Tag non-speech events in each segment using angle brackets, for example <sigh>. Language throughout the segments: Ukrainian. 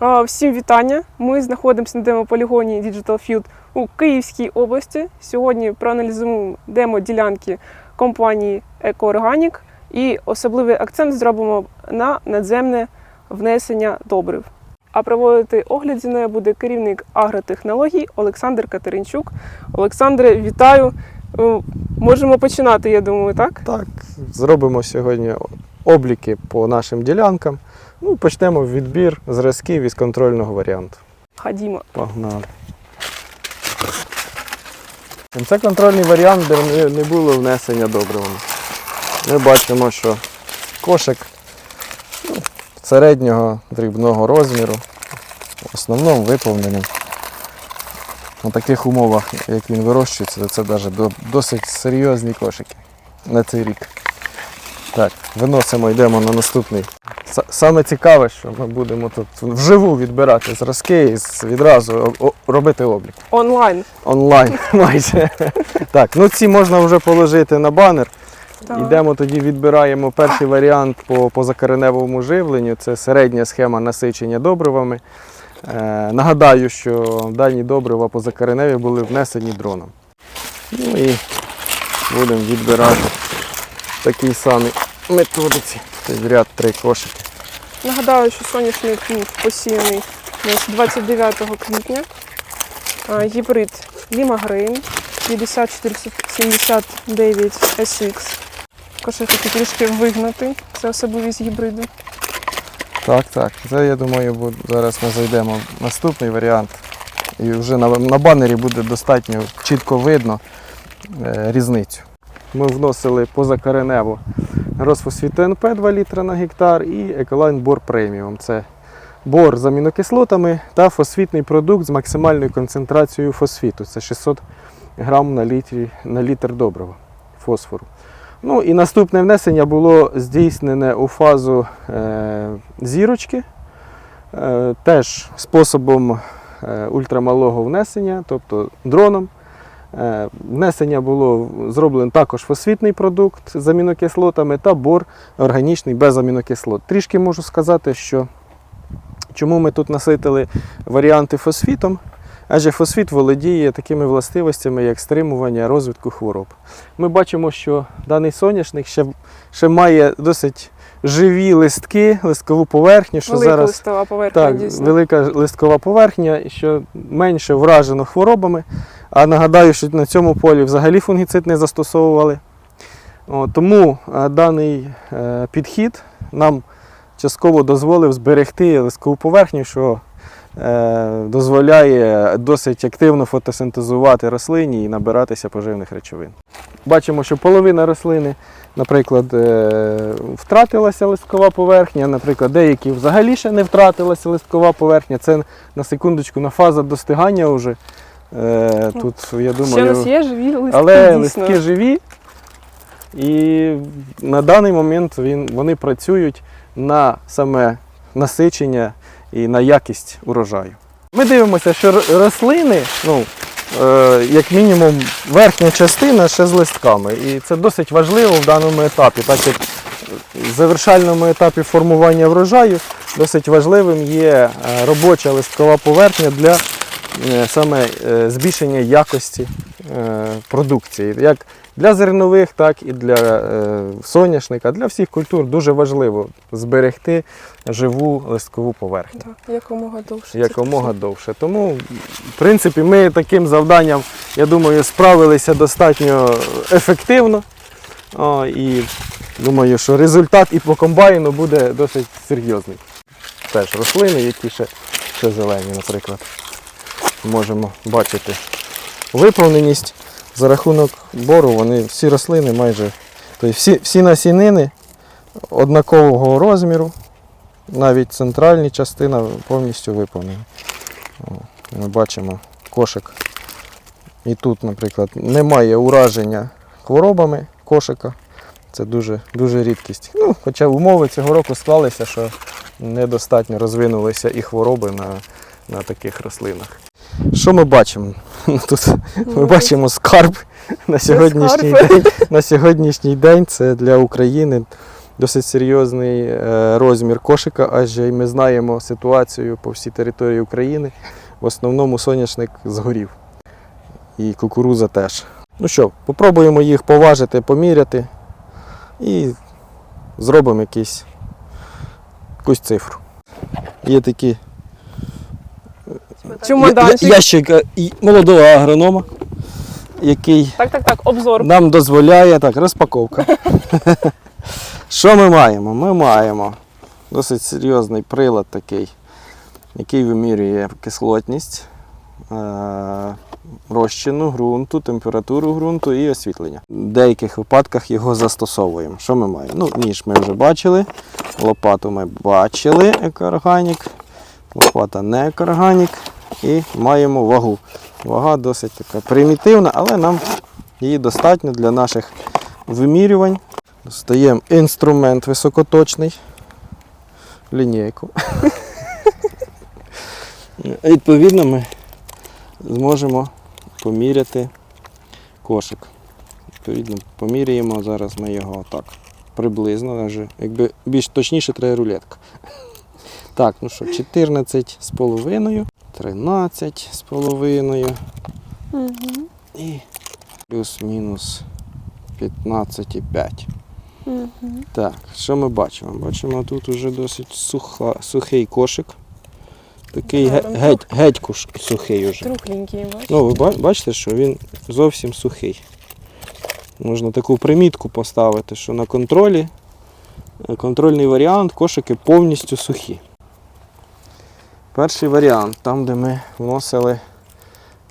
Всім вітання! Ми знаходимося на демополігоні Digital Field у Київській області. Сьогодні проаналізуємо демо-ділянки компанії «Екоорганік» і особливий акцент зробимо на надземне внесення добрив. А проводити огляд зі мною буде керівник агротехнологій Олександр Катеринчук. Олександре, вітаю! Е, Можемо починати, я думаю, так? Так, зробимо сьогодні обліки по нашим ділянкам. Ну, почнемо відбір зразків із контрольного варіанту. Ходімо. Погнали. Це контрольний варіант, де не- було внесення добривами. Ми бачимо, що кошик ну, середнього дрібного розміру, в основному виповнений. У таких умовах, як він вирощується, це навіть досить серйозні кошики на цей рік. Так, виносимо, йдемо на наступний. Саме цікаве, що ми будемо тут вживу відбирати зразки і відразу робити облік. Онлайн. Онлайн <laughs> майже. Так, ну ці можна вже положити на банер. Так. Йдемо тоді, відбираємо перший варіант по позакореневому живленню. Це середня схема насичення добривами. Е, нагадаю, що дані добрива позакореневі були внесені дроном. Ну і будемо відбирати такій самій методиці. Підряд три кошики. Нагадаю, що соняшник був посіяний у 29 квітня. Гібрид Grain 5479 SX. Кошик такий трішки вигнутий. Це особливість гібриду. Так, так. Це я думаю, буде- зараз ми зайдемо в наступний варіант. І вже на, на банері буде достатньо чітко видно е, різницю. Ми вносили позакоренево розфосфіт НП 2 літра на гектар і Еколайн Бор Преміум. Це бор з амінокислотами та фосфітний продукт з максимальною концентрацією фосфіту. Це 600 грам на, літрі, на літр добрива фосфору. Ну і наступне внесення було здійснене у фазу е, зірочки, е, теж способом е, ультрамалого внесення, тобто дроном. Е, внесення було зроблено також фосфітний продукт з амінокислотами та бор органічний без амінокислот. Трішки можу сказати, що чому ми тут наситили варіанти фосфітом, адже фосфіт володіє такими властивостями, як стримування розвитку хвороб. Ми бачимо, що даний соняшник ще, ще має досить живі листки, листкову поверхню, що Велика зараз листова поверхня так, дійсно. велика листкова поверхня, що менше вражено хворобами. А нагадаю, що на цьому полі взагалі фунгіцид не застосовували. Тому е, даний е, підхід нам частково дозволив зберегти листкову поверхню, що е, дозволяє досить активно фотосинтезувати рослині і набиратися поживних речовин. Бачимо, що половина рослини, наприклад, втратилася листкова поверхня, наприклад, деякі взагалі ще не втратилася листкова поверхня. Це на секундочку на фаза достигання вже. Е, Тут, я Ще у думаю, нас є живі листки, але дійсно. листки живі, і на даний момент він, вони працюють на саме насичення і на якість урожаю. Ми дивимося, що рослини, ну, е, як мінімум, верхня частина ще з листками. І це досить важливо в даному етапі, так як в завершальному етапі формування врожаю досить важливим є е, робоча листкова поверхня для саме е, збільшення якості е, продукції. Як для зернових, так і для е, соняшника, для всіх культур дуже важливо зберегти живу листкову поверхню Так, якомога довше. якомога довше. Тому, в принципі, ми таким завданням, я думаю, справилися достатньо ефективно. О, і думаю, що результат і по комбайну буде досить серйозний. Теж рослини, які ще, ще зелені, наприклад. Можемо бачити виповненість за рахунок бору, вони всі рослини майже, тобто всі, всі насінини однакового розміру, навіть центральні частина повністю виповнені. Ми бачимо кошик. І тут, наприклад, немає ураження хворобами кошика. Це дуже, дуже рідкість. Ну, хоча умови цього року склалися, що недостатньо розвинулися і хвороби на, на таких рослинах. Що ми бачимо? <laughs> Тут ми бачимо скарб на сьогоднішній скарб. день. На сьогоднішній день це для України досить серйозний е, розмір кошика, адже ми знаємо ситуацію по всій території України. В основному соняшник згорів. І кукуруза теж. Ну що, попробуємо їх поважити, поміряти і зробимо якийсь, якусь цифру. Є такі Чемоданчик. я- ящик е, і молодого агронома, який Так, так, так, обзор. нам дозволяє так, розпаковка. <laughs> Що ми маємо? Ми маємо досить серйозний прилад такий, який вимірює кислотність, е, розчину ґрунту, температуру ґрунту і освітлення. В деяких випадках його застосовуємо. Що ми маємо? Ну, ніж ми вже бачили, лопату ми бачили, екоорганік, лопата не екоорганік. І маємо вагу. Вага досить така примітивна, але нам її достатньо для наших вимірювань. Достаємо інструмент високоточний, лінійку. Відповідно, ми зможемо поміряти кошик. Відповідно, поміряємо. Зараз ми його так приблизно, якби більш точніше треба рулетка. Так, ну що, 14 з половиною, 13 з половиною Мгм. і плюс-мінус 15,5. Мгм. Так, що ми бачимо? Бачимо, тут уже досить суха, сухий кошик. Такий ге- Гарно. геть, геть куш- сухий уже. Трухленький, бачиш? Ну, ви бачите, що він зовсім сухий. Можна таку примітку поставити, що на контролі, е, контрольний варіант, кошики повністю сухі. Перший варіант, там, де ми вносили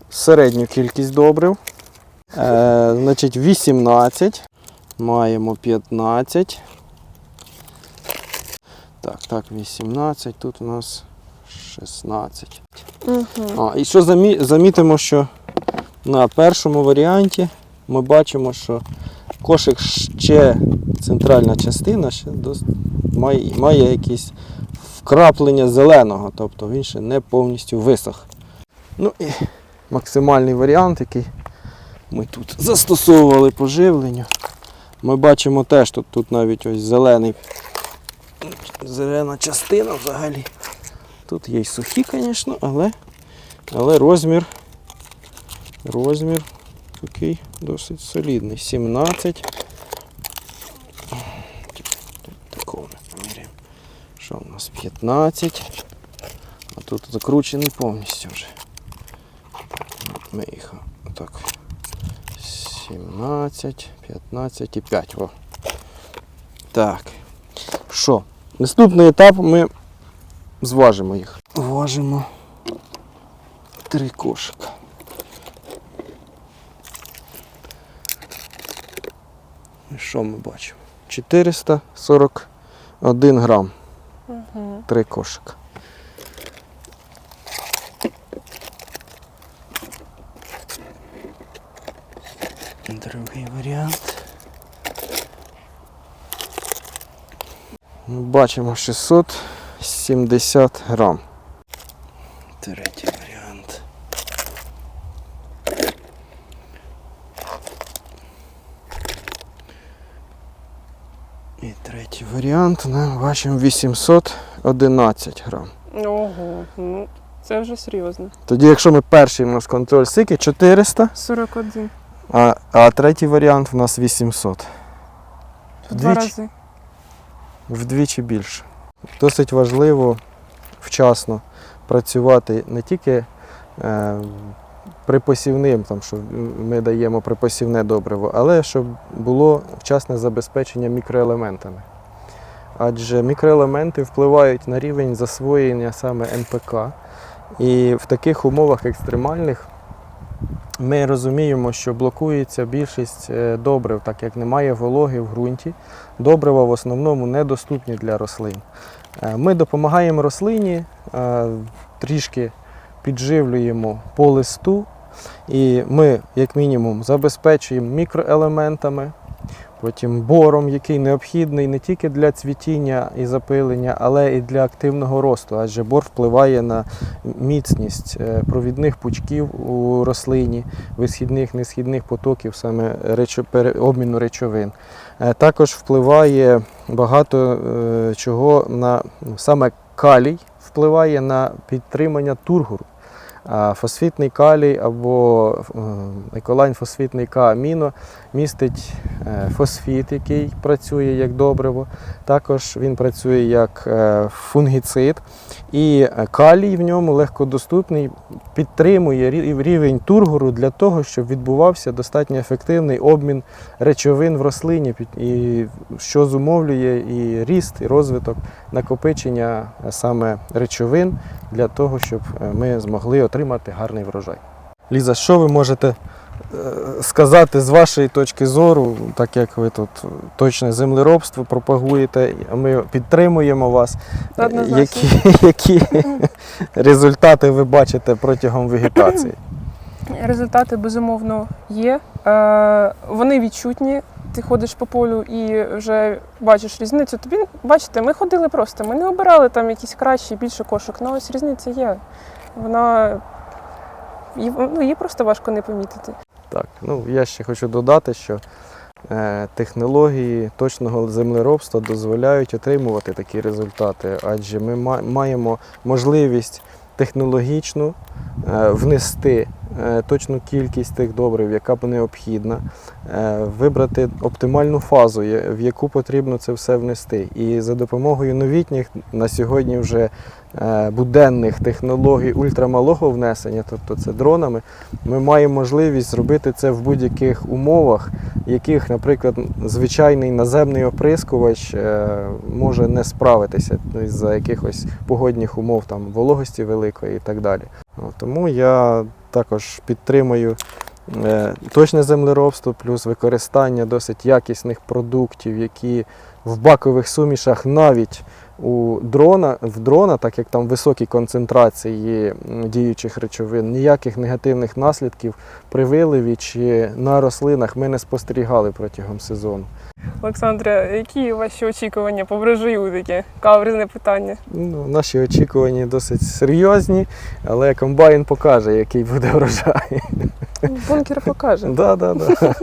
середню кількість добрив. Е, значить, 18. Маємо 15. Так, так, 18. Тут у нас 16. Мгм. А, і що замі... замітимо, що на першому варіанті ми бачимо, що кошик ще центральна частина ще дос... має, має якісь вкраплення зеленого, тобто він ще не повністю висох. Ну і максимальний варіант, який ми тут застосовували по живленню. Ми бачимо теж, тут, тут навіть ось зелений, зелена частина взагалі. Тут є й сухі, звісно, але, але розмір, розмір такий досить солідний. 17. Такого ми поміряємо. Що у нас 15. А тут закручений повністю вже. Ми їх так. 17, 15 і 5. О. Так. Що? Наступний етап ми зважимо їх. Важимо три кошика. І що ми бачимо? 441 грам. Три кошика. Другий варіант. Бачимо 670 грам. Третій варіант. І третій варіант ми бачимо 811 грам. Ого, ну це вже серйозно. Тоді, якщо ми перший у нас контроль сики 400, 41. а, а третій варіант у нас 800. В два Вдвічі? рази. Вдвічі більше. Досить важливо вчасно працювати не тільки е, припосівним, там, що ми даємо припосівне добриво, але щоб було вчасне забезпечення мікроелементами. Адже мікроелементи впливають на рівень засвоєння саме НПК. І в таких умовах екстремальних ми розуміємо, що блокується більшість е, добрив, так як немає вологи в ґрунті. Добрива в основному недоступні для рослин. Е, Ми допомагаємо рослині, е, трішки підживлюємо по листу, і ми, як мінімум, забезпечуємо мікроелементами. Потім бором, який необхідний не тільки для цвітіння і запилення, але і для активного росту, адже бор впливає на міцність е, провідних пучків у рослині, висхідних, несхідних потоків, саме обміну речовин. Е, Також впливає багато е, чого на саме калій впливає на підтримання тургору. Фосфітний калій або еколайн фосфітний К-аміно містить е, фосфіт, який працює як добриво. Також він працює як е, фунгіцид. І е, калій в ньому легкодоступний, підтримує рівень тургору для того, щоб відбувався достатньо ефективний обмін речовин в рослині, і що зумовлює і ріст, і розвиток накопичення саме речовин для того, щоб ми змогли отримати гарний врожай. Ліза, що ви можете е, сказати з вашої точки зору, так як ви тут точне землеробство пропагуєте, ми підтримуємо вас. Е, Які, <laughs> які результати ви бачите протягом вегетації? <clears throat> Результати безумовно є. Е, вони відчутні. Ти ходиш по полю і вже бачиш різницю. Тобі бачите, ми ходили просто. Ми не обирали там якісь кращі, більше кошик. Ну ось різниця є. Вона ну, її просто важко не помітити. Так, ну я ще хочу додати, що е, технології точного землеробства дозволяють отримувати такі результати, адже ми ма- маємо можливість технологічно е, внести е, точну кількість тих добрив, яка б необхідна, е, вибрати оптимальну фазу, в яку потрібно це все внести. І за допомогою новітніх на сьогодні вже буденних технологій ультрамалого внесення, тобто це дронами, ми маємо можливість зробити це в будь-яких умовах, яких, наприклад, звичайний наземний оприскувач е, може не справитися за якихось погодних умов, там вологості великої і так далі. Тому я також підтримую е, точне землеробство, плюс використання досить якісних продуктів, які в бакових сумішах навіть у дрона, в дрона, так як там високі концентрації діючих речовин, ніяких негативних наслідків при виливі чи на рослинах ми не спостерігали протягом сезону. Олександре, які ваші очікування по врожаю таке каверзне питання? Ну, наші очікування досить серйозні, але комбайн покаже, який буде врожай. Бункер покаже. Да, да, да.